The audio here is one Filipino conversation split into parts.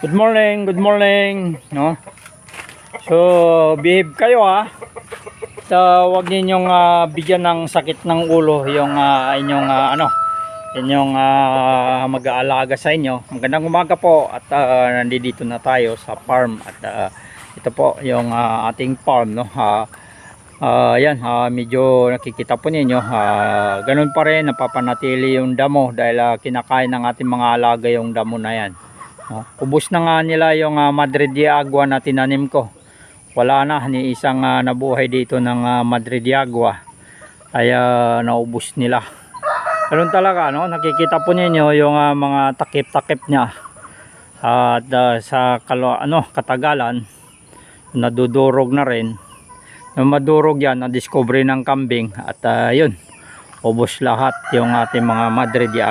Good morning, good morning, no? So, behave kayo ha. Uh, wag ninyong ah, bigyan ng sakit ng ulo yung ah, inyong ah, ano, inyong ah, mag-aalaga sa inyo. Magandang umaga po at ah, nandito na tayo sa farm at ah, ito po yung ah, ating farm no. Ah, ah, yan, ah, medyo nakikita po ninyo, ah, ganun pa rin napapanatili yung damo dahil ah, kinakain ng ating mga alaga yung damo na yan. No? Ubus na nga nila yung uh, Madrid de na tinanim ko. Wala na, ni isang ah, nabuhay dito ng ah, Madrid de Agua. Ay ah, naubos nila. Ganun talaga, no? nakikita po ninyo yung ah, mga takip-takip niya. At ah, sa kalo, ano, katagalan, nadudurog na rin. Nung madurog yan, na-discover ng kambing. At ah, yun, ubos lahat yung ating mga Madrid de.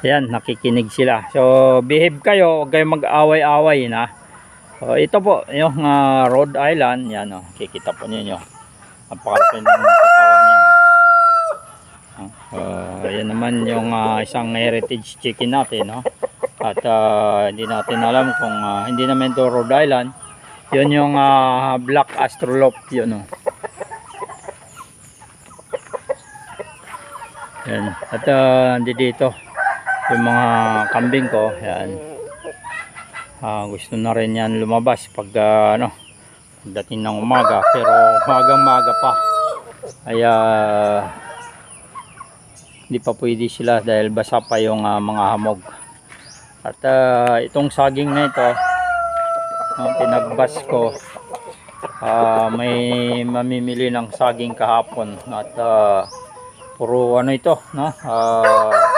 Ayan, nakikinig sila. So, behave kayo, huwag kayong mag-away-away na. So, ito po, yung ah, Rhode Island, yan o, kikita po ninyo. Napakalaki ng katawan niya. Uh, yan naman yung ah, isang heritage chicken natin, no? At ah, hindi natin alam kung ah, hindi naman to Rhode Island. Yun yung ah, Black Astrolop, yun o. Yan. At uh, dito yung mga kambing ko, yan. Ah, gusto na rin yan lumabas pag ah, ano, pagdating ng umaga, pero umagang maga pa. Ay hindi pa pwede sila dahil basa pa yung ah, mga hamog. At ah, itong saging na ito, ang pinagbas ko, ah, may mamimili ng saging kahapon at ah, puro ano ito, no? Ang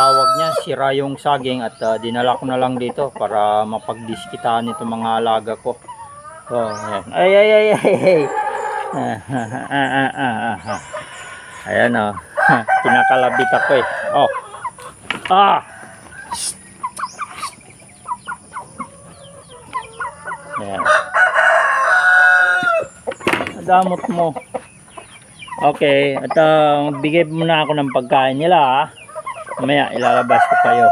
tawag niya, sira yung saging at ah, dinala ko na lang dito para mapagdiskitaan ito mga alaga ko. So, ayan. Ay, ay, ay, ay, ay. Ah, ah, ah, ah, ah, ah. Ayan oh. Kinakalabit ako eh. Oh. Ah! Ayan. Damot mo. Okay, at uh, bigay muna ako ng pagkain nila ha. Mamaya ilalabas ko kayo.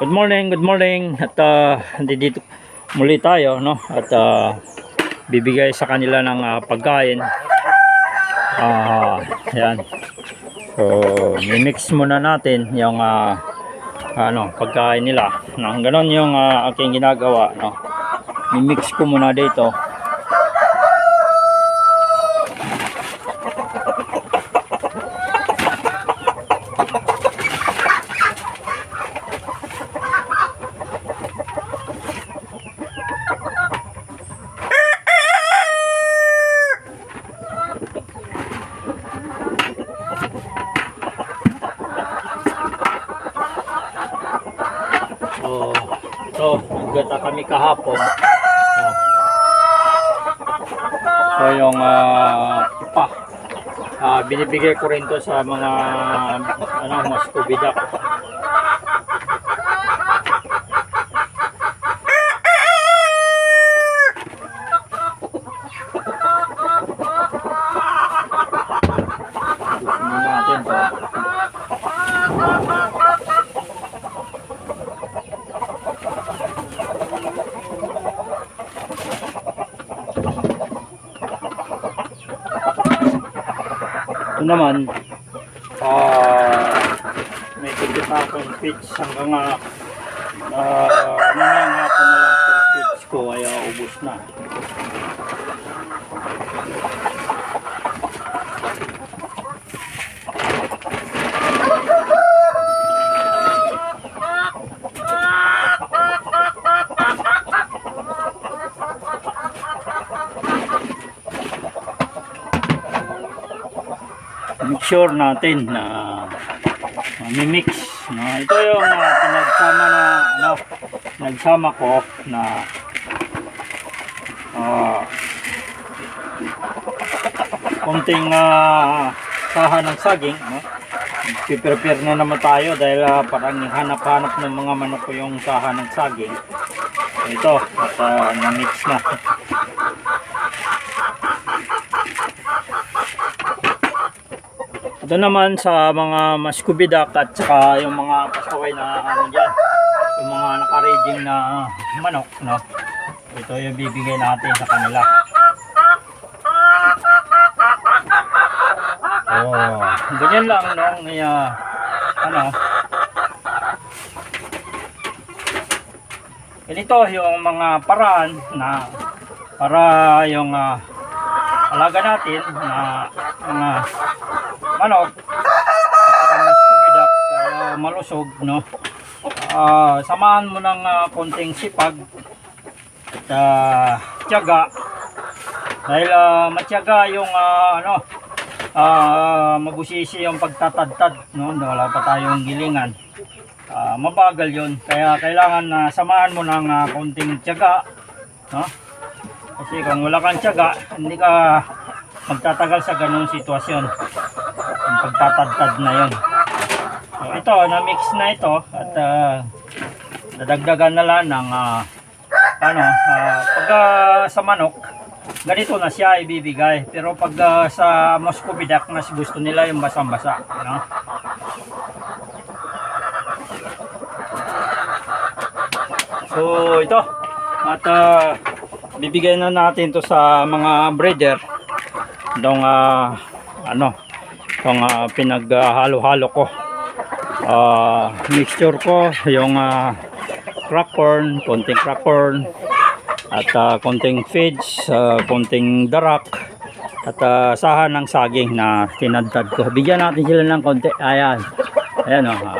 Good morning, good morning. At uh, dito muli tayo no. At uh, bibigay sa kanila ng uh, pagkain. Ah, yan. So, mimix muna natin yung uh, ano, pagkain nila. No, ganon yung uh, aking ginagawa, no. Mimix ko muna dito. So, so naggata kami kahapon. Ah. So, yung ah, pa, ah, binibigay ko rin to sa mga ano, mga Scooby Duck. Tignan natin to. Ito naman, ah may tigit akong pitch hanggang uh, uh, mamayang hapon na lang itong pitch ko kaya ubus na. Sure natin na mimix no? Ito yung uh, pinagsama na ano nagsama ko na uh, konting uh, saha ng saging no? Prepare na naman tayo dahil uh, parang hanap-hanap ng mga manok ko yung saha ng saging. Ito at uh, na-mix na Ito naman sa mga maskubidak at saka yung mga pasaway na ano dyan. yung mga naka-raging na manok, no? Ito yung bibigay natin sa kanila. Oh, ganyan lang no, may ah, ano. Ganito yung mga paraan na para yung ah, alaga natin na mga manok. Kaya malusog no. Ah, samahan mo ng ah, konting sipag at ah, tiyaga. Dahil ah, matyaga yung ah, ano ah mabusisi yung pagtatadtad no? Wala pa tayong gilingan. Ah, mabagal yun. Kaya kailangan na samahan mo ng ah, konting tiyaga no? Kasi kung wala kang tiyaga hindi ka magtatagal sa ganung sitwasyon yung pagtatadtad na yun so, ito na mix na ito at ah, dadagdagan na lang ng ah, ano ah, pag ah, sa manok ganito na siya ibibigay. Pero pag ah, sa Muscovy duck, mas gusto nila yung basang-basa. No? So, ito. At ah, bibigyan na natin to sa mga breeder. Itong ah, ano, itong ah, pinaghalo-halo ko. Ah, mixture ko, yung ah, crack corn, konting crack corn, at ah, konting feeds, ah, konting darak at ah, sahan ng saging na tinadtad ko. Bigyan natin sila ng konti. Ayan. Ayan oh. ah.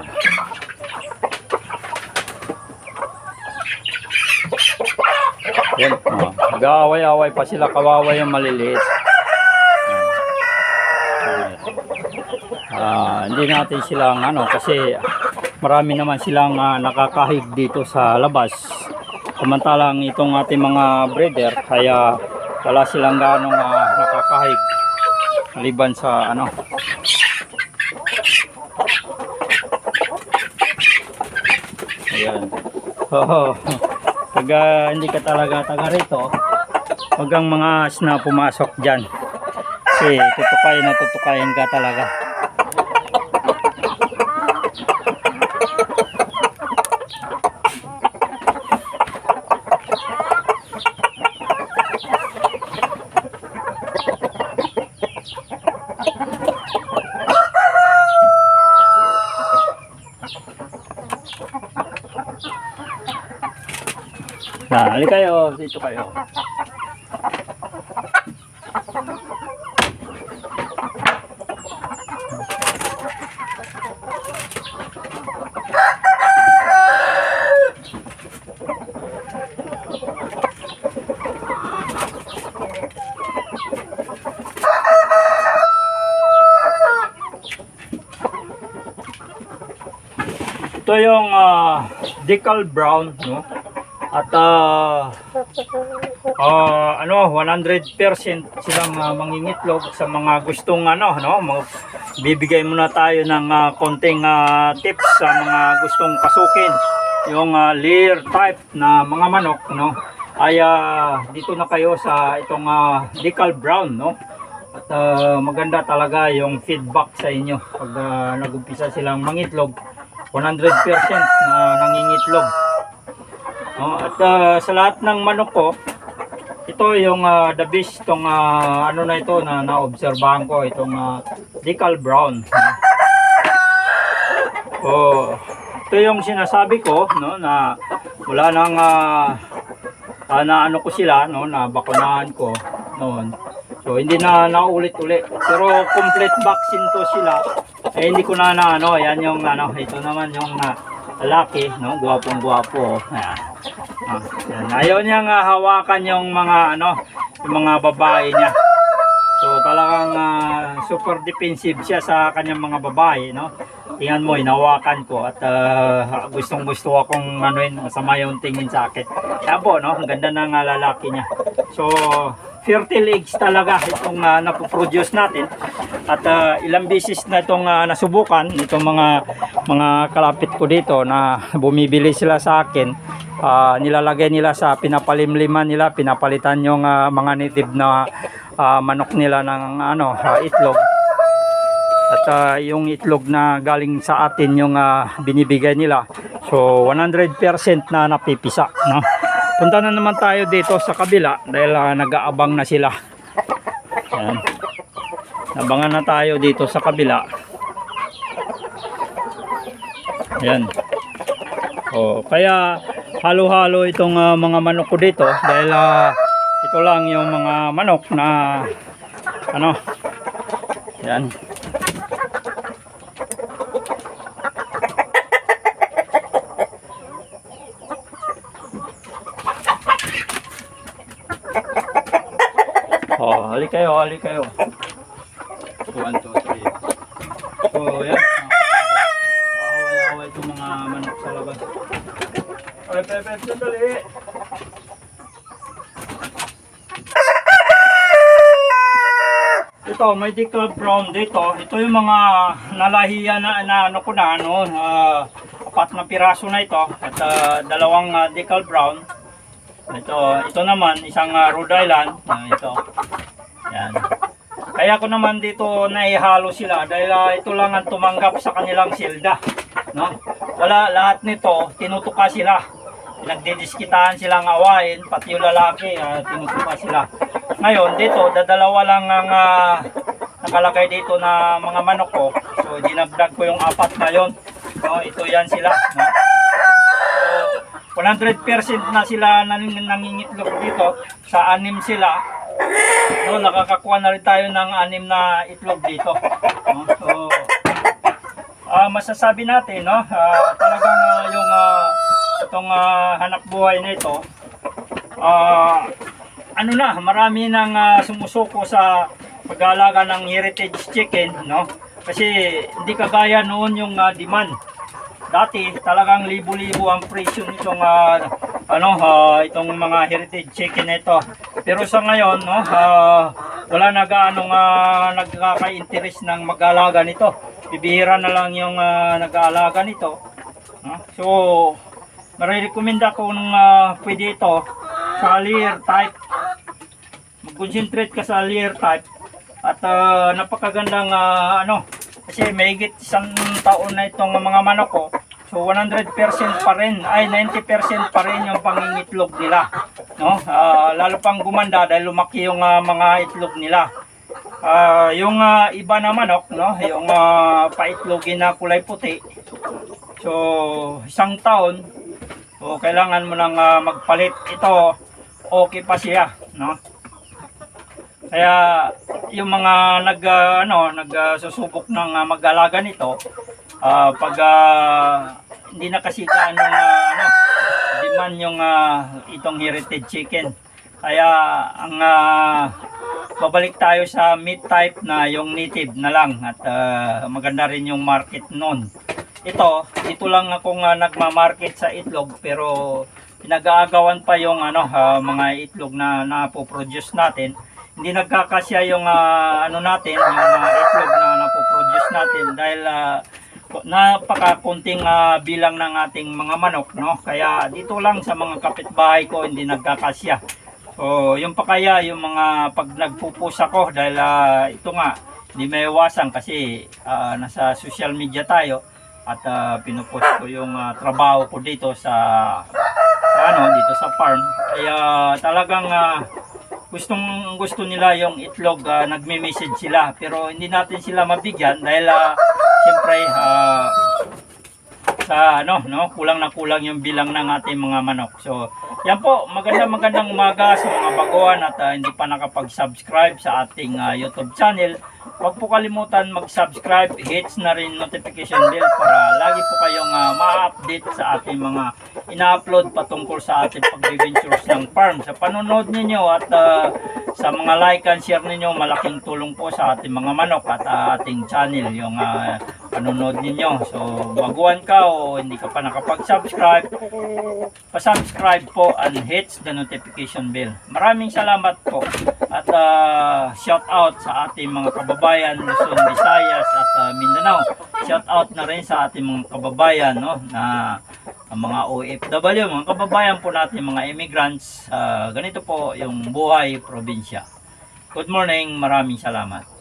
Ayan. Oh. Nag-aaway-away pa sila. Kawawa yung maliliit. Ayan. Ah, hindi natin silang ano kasi marami naman silang ah, nakakahig dito sa labas. Samantalang itong ating mga breeder kaya wala silang ganong uh, nakakahig maliban sa ano Ayan. Oo. Pag ah, hindi ka talaga taga rito, wag ang mga na pumasok dyan. Kasi tutukayin na tutukayin ka talaga. Na, halika kayo, dito kayo. Ito yung ah, decal brown, no? At ah, ah, ano, 100% silang ah, mangingitlog sa mga gustong ano, no? Mag- bibigay muna tayo ng ah, konting ah, tips sa mga gustong pasukin yung ah, lear type na mga manok, no? Ay ah, dito na kayo sa itong ah, decal brown, no? At ah, maganda talaga yung feedback sa inyo pag ah, nag-umpisa silang mangitlog. 100% na nangingitlog. No, at ah, sa lahat ng manok ko, ito yung ah, the best tong ah, ano na ito na naobserbahan ko itong ah, decal brown. Oh, ito yung sinasabi ko no na wala nang ah, ah, na ano ko sila no na bakunahan ko noon. So hindi na naulit-ulit. Pero complete vaccine to sila. Eh hindi ko na na ano, yan yung ano, ito naman yung ah, lalaki, no, gwapong gwapo. Ayan. Ah, yan. Ayaw niyang ah, hawakan yung mga ano, yung mga babae niya. So talagang ah, super defensive siya sa kanyang mga babae, no. Tingnan mo, inawakan ko at ah, gustong gusto akong ano yun, masama yung tingin sa akin. Po, no, ang ganda ng ah, lalaki niya. So, fertile eggs talaga itong uh, napoproduce natin. At ah, ilang beses na itong ah, nasubukan itong mga mga kalapit ko dito na bumibili sila sa akin. Ah, nilalagay nila sa pinapalimliman nila. Pinapalitan yung ah, mga native na ah, manok nila ng ano ah, itlog. At ah, yung itlog na galing sa atin yung ah, binibigay nila. So 100% na napipisa, no? Punta na naman tayo dito sa kabila dahil ah, nag-aabang na sila. Ayan. Nabangan na tayo dito sa kabila. Ayan. Oh, kaya halo-halo itong ah, mga manok ko dito dahil ah, ito lang yung mga manok na ano. Ayan. Oh, hali kayo, hali kayo. One, two, three. So, yan. Away-away itong mga manok sa labas. Ay, pepe, sandali. Ito, may declab brown dito. Ito yung mga nalahiya na, na ano ko na, ano, ah, apat na piraso na ito. At ah, dalawang uh, decal brown. Ito, ito naman, isang ah, Rhode Island. Ah, ito. Kaya ko naman dito naihalo sila dahil ah, ito lang ang tumanggap sa kanilang silda. No? Wala lahat nito, tinutuka sila. Nagdidiskitahan silang awain, pati yung lalaki, ah, tinutuka sila. Ngayon, dito, dadalawa lang ang ah, nakalagay dito na mga manok ko. So, dinagdag ko yung apat na yon. No, ito yan sila. No? So, 100% na sila nang, nangingitlog dito. Sa anim sila. No, nakakakuha na rin tayo ng anim na itlog dito. No? So, ah masasabi natin, no, ah, talagang ah, yung ah, itong ah, hanap buhay na ito, ah, ano na, marami nang ah, sumusuko sa pag-aalaga ng heritage chicken, no? Kasi hindi kagaya noon yung ah, demand. Dati talagang libo-libo ang presyo nitong ah, ano ah, itong mga heritage chicken na ito. Pero sa ngayon, no, ah, wala na gaano nga nagkaka-interest ng mag-alaga nito. Bibihira na lang yung ah, nag-aalaga nito. no? So, marirecommend ako ng ah, pwede ito sa layer type. Mag-concentrate ka sa layer type. At ah, napakagandang ah, ano, kasi may higit isang taon na itong mga manok ko. So 100% pa rin, ay 90% pa rin yung pangingitlog nila. No? Ah, lalo pang gumanda dahil lumaki yung ah, mga itlog nila. Ah, yung ah, iba na manok, no? yung ah, paitlogin na kulay puti. So isang taon, so kailangan mo nang ah, magpalit. Ito, okay pa siya. No? Kaya yung mga nag ah, ano, nagsusubok ng ah, mag-alaga nito, ah, pag ah, hindi na kasi gaano na ano, demand yung ah, itong heritage chicken. Kaya ang ah, babalik tayo sa meat type na yung native na lang at ah, maganda rin yung market noon. Ito, dito lang akong ah, nagma-market sa itlog pero pinag-aagawan pa yung ano ah, mga itlog na napoproduce natin hindi nagkakasya yung ah, ano natin, yung mga itlog na napoproduce natin dahil ah, napakakunting ah, bilang ng ating mga manok, no? Kaya dito lang sa mga kapitbahay ko hindi nagkakasya. So, yung pa kaya yung mga pag nagpupus ako dahil ah, ito nga hindi may iwasan kasi ah, nasa social media tayo at ah, pinupost ko yung ah, trabaho ko dito sa sa ano dito sa farm. Kaya talagang ah, gustong gusto nila yung itlog ah, nagme-message sila pero hindi natin sila mabigyan dahil ah, siyempre ah, sa ano no kulang na kulang yung bilang ng ating mga manok. So yan po magandang magandang umaga sa mga baguhan at ah, hindi pa nakapag-subscribe sa ating ah, YouTube channel. Huwag po kalimutan mag-subscribe hits na rin notification bell para lagi po kayong ah, ma-update sa ating mga ina-upload patungkol sa ating pag-ventures ng farm. Sa panonood ninyo at ah, sa mga like and share ninyo malaking tulong po sa ating mga manok at ah, ating channel yung ah, panonood ninyo. So baguhan ka o hindi ka pa nakapag-subscribe pa-subscribe po and hits the notification bell. Maraming salamat po. At ah, shout out sa ating mga kababayan Luzon, Visayas at ah, Mindanao. Shout out na rin sa ating mga kababayan no na ang mga OFW, mga kababayan po natin, mga immigrants, ah, ganito po yung buhay probinsya. Good morning, maraming salamat.